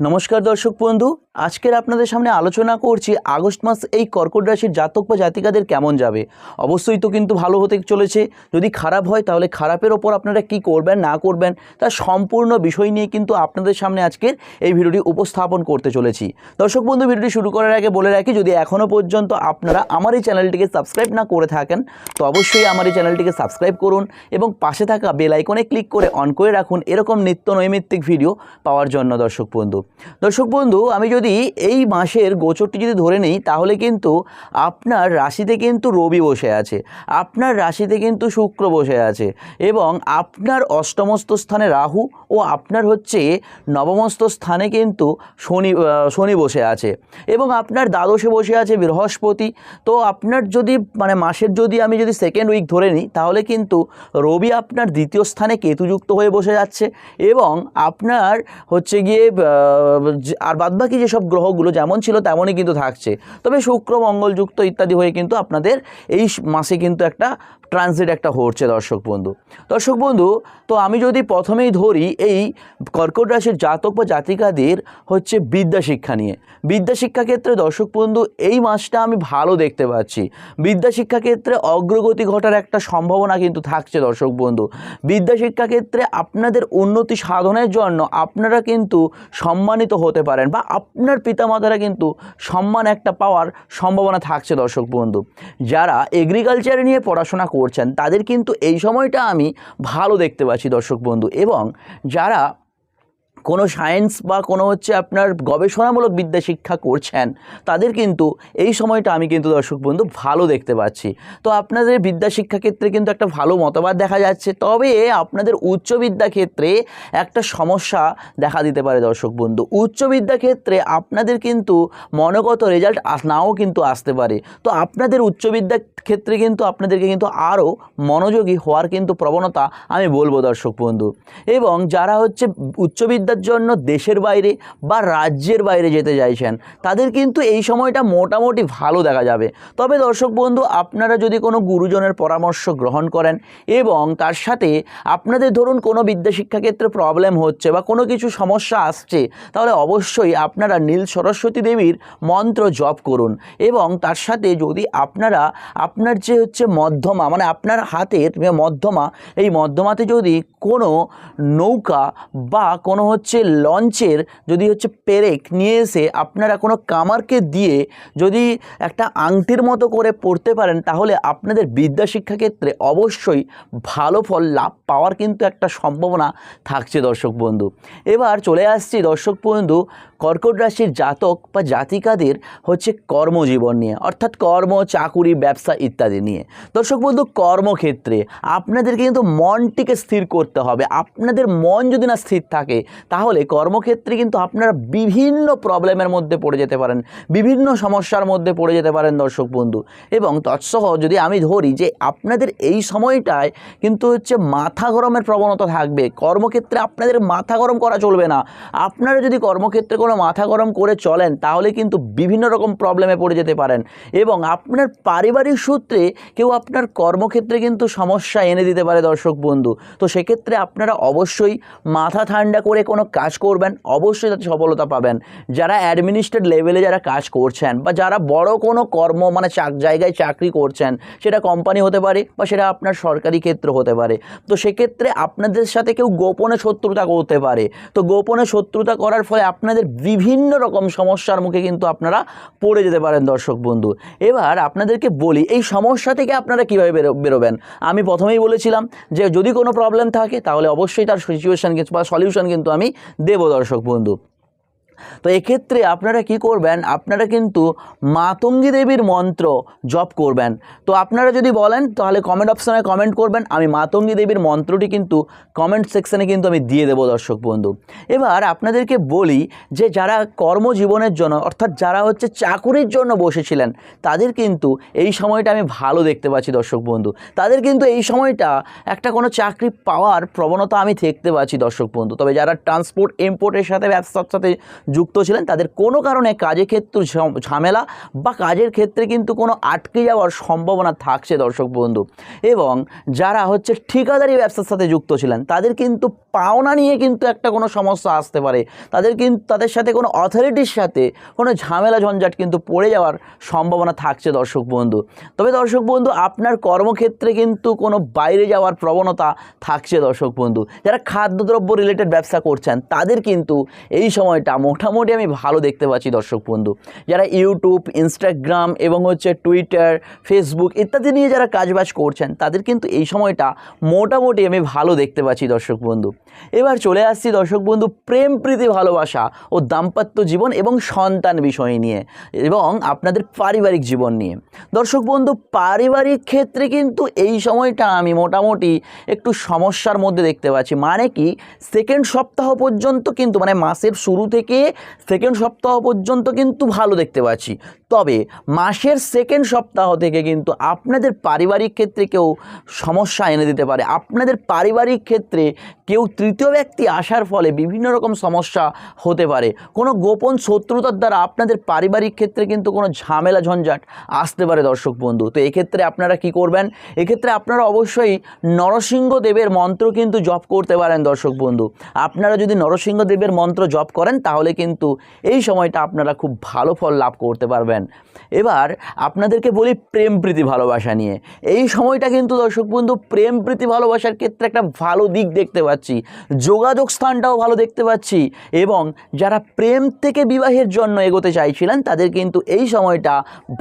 নমস্কার দর্শক বন্ধু, আজকের আপনাদের সামনে আলোচনা করছি আগস্ট মাস এই কর্কট রাশির জাতক বা জাতিকাদের কেমন যাবে। অবশ্যই তো কিন্তু ভালো হতে চলেছে। যদি খারাপ হয় তাহলে খারাপের ওপর আপনারা কি করবেন, না করবেন তার সম্পূর্ণ বিষয় নিয়ে কিন্তু আপনাদের সামনে আজকের এই ভিডিওটি উপস্থাপন করতে চলেছি। দর্শক বন্ধু, ভিডিওটি শুরু করার আগে বলে রাখি, যদি এখনও পর্যন্ত আপনারা আমার এই চ্যানেলটিকে সাবস্ক্রাইব না করে থাকেন, তো অবশ্যই আমার এই চ্যানেলটিকে সাবস্ক্রাইব করুন এবং পাশে থাকা বেল আইকনে ক্লিক করে অন করে রাখুন। এরকম নিত্য নৈমিত্তিক ভিডিও পাওয়ার জন্য দর্শক বন্ধু। দর্শক বন্ধু, আমি যদি এই মাসের গোচরটি যদি ধরে নিই, তাহলে কিন্তু আপনার রাশিতে কিন্তু রবি বসে আছে, আপনার রাশিতে কিন্তু শুক্র বসে আছে এবং আপনার অষ্টমস্ত স্থানে রাহু ও আপনার হচ্ছে নবমস্ত স্থানে কিন্তু শনি শনি বসে আছে এবং আপনার দ্বাদশে বসে আছে বৃহস্পতি। তো আপনার যদি মানে মাসের যদি আমি যদি সেকেন্ড উইক ধরে নিই, তাহলে কিন্তু রবি আপনার দ্বিতীয় স্থানে কেতুযুক্ত হয়ে বসে যাচ্ছে এবং আপনার হচ্ছে গিয়ে আর বাদবাকি যেসব গ্রহগুলো যেমন ছিল তেমনই কিন্তু থাকছে। তবে শুক্র মঙ্গলযুক্ত ইত্যাদি হয়ে কিন্তু আপনাদের এই মাসে কিন্তু একটা ট্রানজিট একটা হচ্ছে, দর্শক বন্ধু। দর্শক বন্ধু, তো আমি যদি প্রথমেই ধরি, এই কর্কট রাশির জাতক বা জাতিকাদের হচ্ছে বিদ্যা শিক্ষা নিয়ে। বিদ্যা শিক্ষা ক্ষেত্রে, দর্শক বন্ধু, এই মাসটা আমি ভালো দেখতে পাচ্ছি। বিদ্যা শিক্ষা ক্ষেত্রে অগ্রগতি ঘটার একটা সম্ভাবনা কিন্তু থাকছে, দর্শক বন্ধু। বিদ্যা শিক্ষা ক্ষেত্রে আপনাদের উন্নতি সাধনের জন্য আপনারা কিন্তু সম্মানিত হতে পারেন বা আপনার পিতামাতারা কিন্তু সম্মান একটা পাওয়ার সম্ভাবনা থাকছে, দর্শক বন্ধু। যারা এগ্রিকালচার নিয়ে পড়াশোনা করছেন তাদের কিন্তু এই সময়টা আমি ভালো দেখতে পাচ্ছি দর্শক বন্ধু। এবং যারা কোনো সায়েন্স বা কোনো হচ্ছে আপনার গবেষণামূলক বিদ্যা শিক্ষা করছেন, তাদের কিন্তু এই সময়টা আমি কিন্তু দর্শক বন্ধু ভালো দেখতে পাচ্ছি। তো আপনাদের বিদ্যা শিক্ষা ক্ষেত্রে কিন্তু একটা ভালো মতবাদ দেখা যাচ্ছে, তবে আপনাদের উচ্চ বিদ্যা ক্ষেত্রে একটা সমস্যা দেখা দিতে পারে দর্শক বন্ধু। উচ্চ বিদ্যা ক্ষেত্রে আপনাদের কিন্তু মনগত রেজাল্ট নাও কিন্তু আসতে পারে। তো আপনাদের উচ্চ বিদ্যা ক্ষেত্রে কিন্তু আপনাদেরকে কিন্তু আরও মনোযোগী হওয়ার কিন্তু প্রবণতা আমি বলব দর্শক বন্ধু। এবং যারা হচ্ছে উচ্চবিদ্যার জন্য দেশের বাইরে বা রাজ্যের বাইরে যেতে চাইছেন, তাদের কিন্তু এই সময়টা মোটামুটি ভালো দেখা যাবে। তবে দর্শক বন্ধু, আপনারা যদি কোনো গুরুজনের পরামর্শ গ্রহণ করেন এবং তার সাথে আপনাদের ধরুন কোনো বিদ্যা শিক্ষা ক্ষেত্রে প্রবলেম হচ্ছে বা কোনো কিছু সমস্যা আসছে, তাহলে অবশ্যই আপনারা নীল সরস্বতী দেবীর মন্ত্র জপ করুন। এবং তার সাথে যদি আপনারা, আপনার যে হচ্ছে মধ্যমা মানে আপনার হাতের মধ্যমা, এই মধ্যমাতে যদি কোনো নৌকা বা কোনো হচ্ছে লঞ্চের যদি হচ্ছে পেরেক নিয়ে এসে আপনারা কোনো কামারকে দিয়ে যদি একটা আংটির মতো করে পড়তে পারেন, তাহলে আপনাদের বিদ্যা শিক্ষা ক্ষেত্রে অবশ্যই ভালো ফল লাভ পাওয়ার কিন্তু একটা সম্ভাবনা থাকছে দর্শক বন্ধু। এবার চলে আসছি দর্শক বন্ধু, কর্কট রাশির জাতক বা জাতিকাদের হচ্ছে কর্মজীবন নিয়ে, অর্থাৎ কর্ম, চাকুরি, ব্যবসা ইত্যাদি নিয়ে। দর্শক বন্ধু, কর্মক্ষেত্রে আপনাদেরকে কিন্তু মনটিকে স্থির করতে হবে। আপনাদের মন যদি না স্থির থাকে তাহলে কর্মক্ষেত্রে কিন্তু আপনারা বিভিন্ন প্রবলেমের মধ্যে পড়ে যেতে পারেন, বিভিন্ন সমস্যার মধ্যে পড়ে যেতে পারেন দর্শক বন্ধু। এবং তৎসহ যদি আমি ধরি যে আপনাদের এই সময়টায় কিন্তু হচ্ছে মাথা গরমের প্রবণতা থাকবে, কর্মক্ষেত্রে আপনাদের মাথা গরম করা চলবে না। আপনারা যদি কর্মক্ষেত্রে কোনো মাথা গরম করে চলেন, তাহলে কিন্তু বিভিন্ন রকম প্রবলেমে পড়ে যেতে পারেন। এবং আপনার পারিবারিক সূত্রে কেউ আপনার কর্মক্ষেত্রে কিন্তু সমস্যা এনে দিতে পারে দর্শক বন্ধু। তো সেক্ষেত্রে আপনারা অবশ্যই মাথা ঠান্ডা করে কোনো কাজ করবেন, অবশ্যই তাতে সফলতা পাবেন। যারা অ্যাডমিনিস্ট্রেট লেভেলে যারা কাজ করছেন বা যারা বড় কোনো কর্ম মানে চাক জায়গায় চাকরি করছেন, সেটা কোম্পানি হতে পারে বা সেটা আপনার সরকারি ক্ষেত্র হতে পারে। তো সেক্ষেত্রে আপনাদের সাথে কেউ গোপনে শত্রুতা করতে পারে। তো গোপনে শত্রুতা করার ফলে আপনাদের বিভিন্ন রকম সমস্যার মুখে কিন্তু আপনারা পড়ে যেতে পারেন, দর্শক বন্ধু। এবার আপনাদেরকে বলি, এই সমস্যা থেকে আপনারা কীভাবে বেরো, বেরোবেন? আমি প্রথমেই বলেছিলাম যে যদি কোনো প্রবলেম থাকে, তাহলে অবশ্যই তার সিচুয়েশান বা সলিউশন কিন্তু আমি দেবো দর্শক বন্ধু। তো এক্ষেত্রে আপনারা কি করবেন? আপনারা কিন্তু মাতঙ্গী দেবীর মন্ত্র জপ করবেন। তো আপনারা যদি বলেন, তাহলে কমেন্ট অপশানে কমেন্ট করবেন। আমি মাতঙ্গী দেবীর মন্ত্রটি কিন্তু কমেন্ট সেকশানে কিন্তু আমি দিয়ে দেবো, দর্শক বন্ধু। এবার আপনাদেরকে বলি যে, যারা কর্মজীবনের জন্য, অর্থাৎ যারা হচ্ছে চাকুরির জন্য বসেছিলেন, তাদের কিন্তু এই সময়টা আমি ভালো দেখতে পাচ্ছি, দর্শক বন্ধু। তাদের কিন্তু এই সময়টা একটা কোনো চাকরি পাওয়ার প্রবণতা আমি দেখতে পাচ্ছি, দর্শক বন্ধু। তবে যারা ট্রান্সপোর্ট ইম্পোর্টের সাথে ব্যবসার সাথে যুক্ত ছিলেন, তাদের কোনো কারণে কাজের ক্ষেত্রে ঝামেলা বা কাজের ক্ষেত্রে কিন্তু কোনো আটকে যাওয়ার সম্ভাবনা থাকছে দর্শক বন্ধু। এবং যারা হচ্ছে ঠিকাদারি ব্যবসার সাথে যুক্ত ছিলেন, তাদের কিন্তু পাওনা নিয়ে কিন্তু একটা কোনো সমস্যা আসতে পারে। তাদের কিন্তু তাদের সাথে কোনো অথরিটির সাথে কোনো ঝামেলা ঝঞ্ঝাট কিন্তু পড়ে যাওয়ার সম্ভাবনা থাকছে দর্শক বন্ধু। তবে দর্শক বন্ধু, আপনার কর্মক্ষেত্রে কিন্তু কোনো বাইরে যাওয়ার প্রবণতা থাকছে দর্শক বন্ধু। যারা খাদ্যদ্রব্য রিলেটেড ব্যবসা করছেন, তাদের কিন্তু এই সময়টা মোটামুটি আমি ভালো দেখতে পাচ্ছি দর্শক বন্ধু। যারা ইউটিউব, ইনস্টাগ্রাম এবং হচ্ছে টুইটার, ফেসবুক ইত্যাদি নিয়ে যারা কাজবাজ করছেন, তাদের কিন্তু এই সময়টা মোটামুটি আমি ভালো দেখতে পাচ্ছি দর্শক বন্ধু। এবার চলে আসছি দর্শক বন্ধু, প্রেম, প্রীতি, ভালোবাসা ও দাম্পত্য জীবন এবং সন্তান বিষয় নিয়ে এবং আপনাদের পারিবারিক জীবন নিয়ে। দর্শক বন্ধু, পারিবারিক ক্ষেত্রে কিন্তু এই সময়টা আমি মোটামুটি একটু সমস্যার মধ্যে দেখতে পাচ্ছি। মানে কি সেকেন্ড সপ্তাহ পর্যন্ত কিন্তু মানে মাসের শুরু থেকে সেকেন্ড সপ্তাহ পর্যন্ত কিন্তু ভালো দেখতে পাচ্ছি। তবে মাসের সেকেন্ড সপ্তাহ থেকে কিন্তু আপনাদের পারিবারিক ক্ষেত্রে কেউ সমস্যা এনে দিতে পারে। আপনাদের পারিবারিক ক্ষেত্রে কেউ তৃতীয় ব্যক্তি আসার ফলে বিভিন্ন রকম সমস্যা হতে পারে। কোনো গোপন শত্রুতার দ্বারা আপনাদের পারিবারিক ক্ষেত্রে কিন্তু কোনো ঝামেলা, ঝঞ্ঝাট আসতে পারে দর্শক বন্ধু। তো এক্ষেত্রে আপনারা কি করবেন? এক্ষেত্রে আপনারা অবশ্যই নরসিংহ দেবের মন্ত্র কিন্তু জপ করতে পারেন দর্শক বন্ধু। আপনারা যদি নরসিংহ দেবের মন্ত্র জপ করেন তাহলে কিন্তু এই সময়টা আপনারা খুব ভালো ফল লাভ করতে পারবেন। এবার আপনাদেরকে বলি প্রেম প্রীতি ভালোবাসা নিয়ে। এই সময়টা কিন্তু দর্শক বন্ধু প্রেম প্রীতি ভালোবাসার ক্ষেত্রে একটা ভালো দিক দেখতে পাচ্ছি। যোগাযোগ স্থানটাও ভালো দেখতে পাচ্ছি এবং যারা প্রেম থেকে বিবাহের জন্য এগোতে চাইছিলেন তাদের কিন্তু এই সময়টা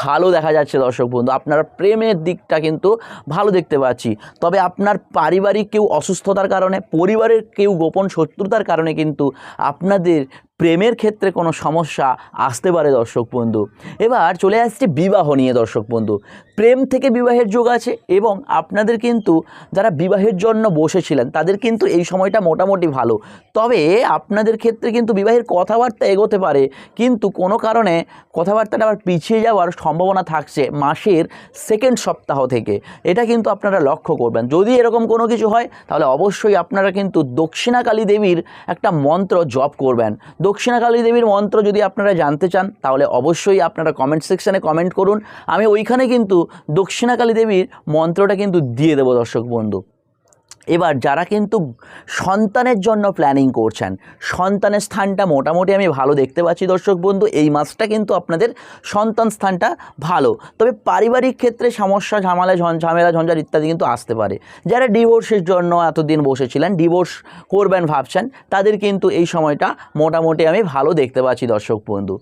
ভালো দেখা যাচ্ছে দর্শক বন্ধু। আপনারা প্রেমের দিকটা কিন্তু ভালো দেখতে পাচ্ছি। তবে আপনার পারিবারিক কেউ অসুস্থতার কারণে, পরিবারের কেউ গোপন শত্রুতার কারণে কিন্তু আপনাদের প্রেমের ক্ষেত্রে কোনো সমস্যা আসতে পারে দর্শক বন্ধু। এবার চলে আসছে বিবাহ নিয়ে দর্শক বন্ধু। প্রেম থেকে বিবাহের যোগ আছে এবং আপনাদের কিন্তু যারা বিবাহের জন্য বসেছিলেন, তাদের কিন্তু এই সময়টা মোটামুটি ভালো। তবে আপনাদের ক্ষেত্রে কিন্তু বিবাহের কথাবার্তা এগোতে পারে, কিন্তু কোনো কারণে কথাবার্তাটা আবার পিছিয়ে যাওয়ার সম্ভাবনা থাকছে মাসের সেকেন্ড সপ্তাহ থেকে। এটা কিন্তু আপনারা লক্ষ্য করবেন। যদি এরকম কোনো কিছু হয়, তাহলে অবশ্যই আপনারা কিন্তু দক্ষিণাকালী দেবীর একটা মন্ত্র জপ করবেন। দক্ষিণাকালী দেবীর মন্ত্র যদি আপনারা জানতে চান, তাহলে অবশ্যই আপনারা কমেন্ট সেকশানে কমেন্ট করুন। আমি ওইখানে কিন্তু দক্ষিণাকালী দেবীর মন্ত্রটা কিন্তু দিয়ে দেবো দর্শক বন্ধু। এবার যারা কিন্তু সন্তানের জন্য প্ল্যানিং করছেন, সন্তানের স্থানটা মোটামুটি আমি ভালো দেখতে পাচ্ছি দর্শক বন্ধু, এই মাসটা কিন্তু আপনাদের সন্তান স্থানটা ভালো। তবে পারিবারিক ক্ষেত্রে সমস্যা, ঝামেলা ঝামেলা, ঝঞ্ঝাট ইত্যাদি কিন্তু আসতে পারে। যারা ডিভোর্সের জন্য এতদিন বসেছিলেন ডিভোর্স করবেন, ভাবছেন, তাদের কিন্তু এই সময়টা মোটামুটি আমি ভালো দেখতে পাচ্ছি দর্শক বন্ধু।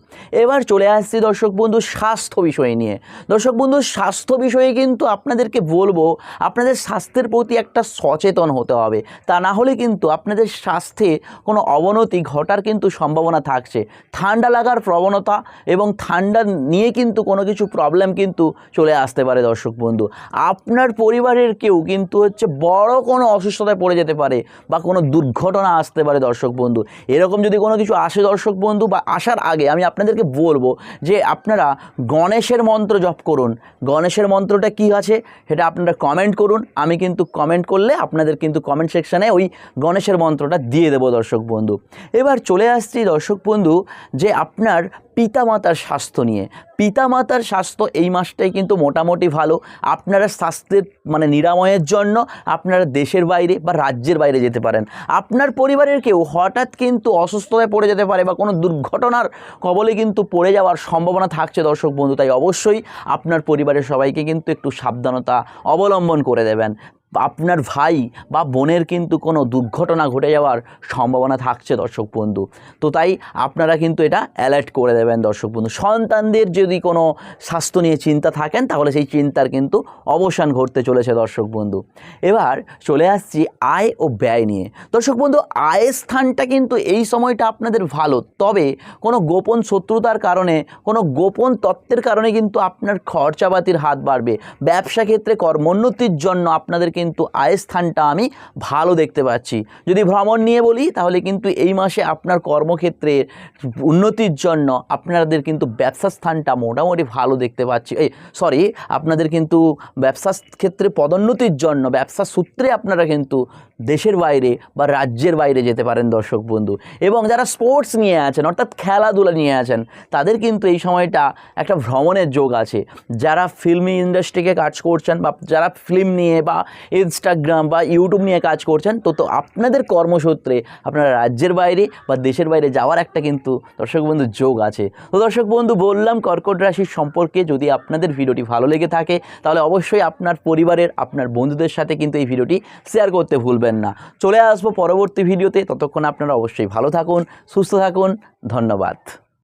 এবার চলে আসছি দর্শক বন্ধু স্বাস্থ্য বিষয় নিয়ে। দর্শক বন্ধু, স্বাস্থ্য বিষয়ে কিন্তু আপনাদেরকে বলব, আপনাদের স্বাস্থ্যের প্রতি একটা সচেতন হতে হবে। তা না হলে কিন্তু আপনাদের স্বাস্থ্যে কোনো অবনতি ঘটার কিন্তু সম্ভাবনা থাকছে। ঠান্ডা লাগার প্রবণতা এবং ঠান্ডা নিয়ে কিন্তু কোনো কিছু প্রবলেম কিন্তু চলে আসতে পারে দর্শক বন্ধু। আপনার পরিবারের কেউ কিন্তু হচ্ছে বড় কোনো অসুস্থতায় পড়ে যেতে পারে বা কোনো দুর্ঘটনা আসতে পারে দর্শক বন্ধু। এরকম যদি কোনো কিছু আসে দর্শক বন্ধু বা আসার আগে আমি আপনাদেরকে বলব যে আপনারা গণেশের মন্ত্র জপ করুন। গণেশের মন্ত্রটা কি আছে সেটা আপনারা কমেন্ট করুন। আমি কিন্তু কমেন্ট করলে আপনাদের কিন্তু কমেন্ট সেকশানে ওই গণেশের মন্ত্রটা দিয়ে দেবো দর্শক বন্ধু। এবার চলে আসছি দর্শক বন্ধু, যে আপনার পিতামাতার স্বাস্থ্য নিয়ে। পিতামাতার স্বাস্থ্য এই মাসটাই কিন্তু মোটামুটি ভালো। আপনারা স্বাস্থ্যের মানে নিরাময়ের জন্য আপনারা দেশের বাইরে বা রাজ্যের বাইরে যেতে পারেন। আপনার পরিবারের কেউ হঠাৎ কিন্তু অসুস্থতায় পড়ে যেতে পারে বা কোনো দুর্ঘটনার কবলে কিন্তু পড়ে যাওয়ার সম্ভাবনা থাকছে দর্শক বন্ধু। তাই অবশ্যই আপনার পরিবারের সবাইকে কিন্তু একটু সাবধানতা অবলম্বন করে দেবেন। আপনার ভাই বা বোনের কিন্তু কোনো দুর্ঘটনা ঘটে যাওয়ার সম্ভাবনা থাকছে, দর্শক বন্ধু। তো তাই আপনারা কিন্তু এটা অ্যালার্ট করে দেবেন, দর্শক বন্ধু। সন্তানদের যদি কোনো স্বাস্থ্য নিয়ে চিন্তা থাকেন, তাহলে সেই চিন্তার কিন্তু অবসান ঘটতে চলেছে, দর্শক বন্ধু। এবার চলে আসছি আয় ও ব্যয় নিয়ে। দর্শক বন্ধু, আয়ের স্থানটা কিন্তু এই সময়টা আপনাদের ভালো, তবে কোনো গোপন শত্রুতার কারণে, কোনো গোপন তত্ত্বের কারণে কিন্তু আপনার খরচাপাতির হাত বাড়বে। ব্যবসা ক্ষেত্রে কর্মোন্নতির জন্য আপনাদেরকে কিন্তু আয়ের স্থানটা আমি ভালো দেখতে পাচ্ছি। যদি ভ্রমণ নিয়ে বলি, তাহলে কিন্তু এই মাসে আপনার কর্মক্ষেত্রে উন্নতির জন্য আপনাদের কিন্তু ব্যবসা স্থানটা মোটামুটি ভালো দেখতে পাচ্ছি। এই সরি আপনাদের কিন্তু ব্যবসা ক্ষেত্রে পদোন্নতির জন্য ব্যবসা সূত্রে আপনারা কিন্তু দেশের বাইরে বা রাজ্যের বাইরে যেতে পারেন, দর্শক বন্ধু। এবং যারা স্পোর্টস নিয়ে আছেন, অর্থাৎ খেলাধুলা নিয়ে আছেন, তাদের কিন্তু এই সময়টা একটা ভ্রমণের যোগ আছে। যারা ফিল্মি ইন্ডাস্ট্রিকে কাজ করছেন বা যারা ফিল্ম নিয়ে বা ইনস্টাগ্রাম বা ইউটিউব নিয়ে কাজ করছেন, তো তো আপনাদের কর্মসূত্রে আপনারা রাজ্যের বাইরে বা দেশের বাইরে যাওয়ার একটা কিন্তু দর্শক বন্ধু যোগ আছে। তো দর্শক বন্ধু, বললাম কর্কট রাশির সম্পর্কে যদি আপনাদের ভিডিওটি ভালো লেগে থাকে, তাহলে অবশ্যই আপনার পরিবারের, আপনার বন্ধুদের সাথে কিন্তু এই ভিডিওটি শেয়ার করতে ভুলবেন না। চলে আসব পরবর্তী ভিডিওতে, ততক্ষণ আপনারা অবশ্যই ভালো থাকুন, সুস্থ থাকুন, ধন্যবাদ।